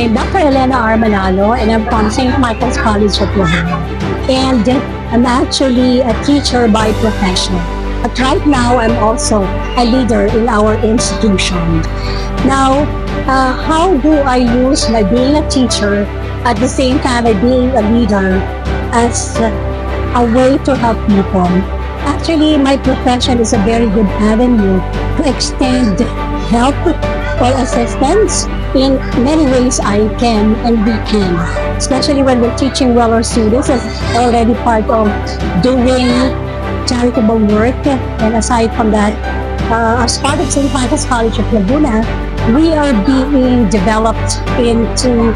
I'm Dr. Elena R. Manalo and I'm from St. Michael's College of Laguna. And I'm actually a teacher by profession. But right now, I'm also a leader in our institution. Now, uh, how do I use my being a teacher at the same time I being a leader as a way to help people? Actually, my profession is a very good avenue to extend help or assistance in many ways I can and we can. Especially when we're teaching well our students as already part of doing charitable work. And aside from that, uh, as part of St. Michael's College of Laguna, we are being developed into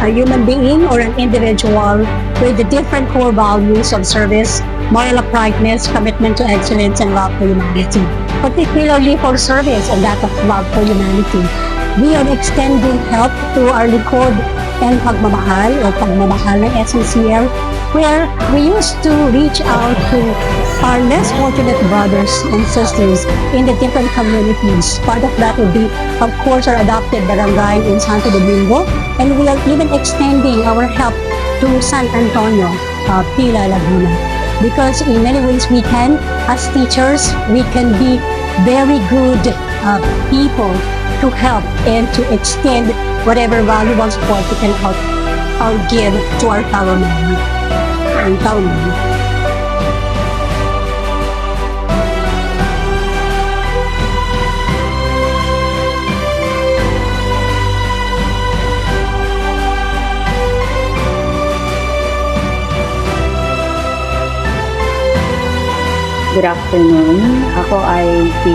a human being or an individual with the different core values of service, moral uprightness, commitment to excellence, and love for humanity. Particularly for service and that of love for humanity. Are extending help to our likod and pagmamahal o pagmamahal ng SNCL where we used to reach out to our less fortunate brothers and sisters in the different communities. Part of that would be, of course, our adopted barangay in Santo Domingo, and we are even extending our help to San Antonio, uh, Pila, Laguna. Because in many ways we can, as teachers, we can be very good uh, people to help and to extend whatever valuable support we can help or give to our fellow men and fellow men. Good afternoon. Ako ay si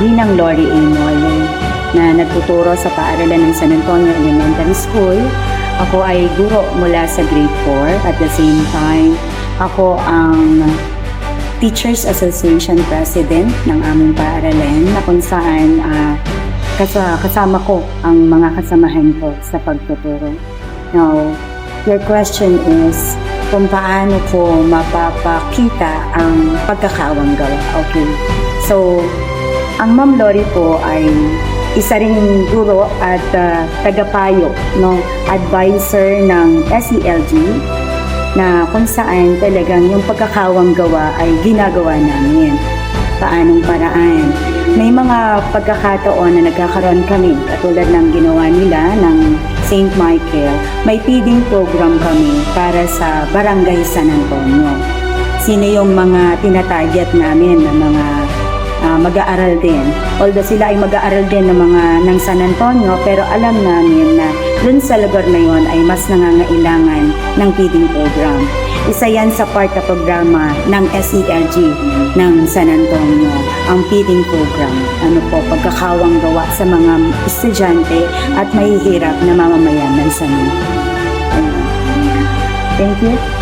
Ginang Lori Inoy na nagtuturo sa paaralan ng San Antonio Elementary School. Ako ay guro mula sa grade 4. At the same time, ako ang Teachers Association President ng aming paaralan na kung saan kasa- kasama ko ang mga kasamahan ko sa pagtuturo. Now, your question is, kung paano ko mapapakita ang pagkakawang gawa. Okay. So, ang Ma'am Lori po ay isa ring guro at ah, tagapayo, no, advisor ng SELG na kung saan talagang yung pagkakawang gawa ay ginagawa namin. Paanong paraan? May mga pagkakataon na nagkakaroon kami, katulad ng ginawa nila ng St. Michael, may feeding program kami para sa Barangay San Antonio. Sino yung mga tinatarget namin na mga mag-aaral din. Although sila ay mag-aaral din ng mga ng San Antonio, pero alam namin na dun sa lugar na yon ay mas nangangailangan ng feeding program. Isa yan sa part na programa ng SELG ng San Antonio, ang feeding program. Ano po, pagkakawang gawa sa mga estudyante at mahihirap na mamamayan ng San Antonio. Thank you.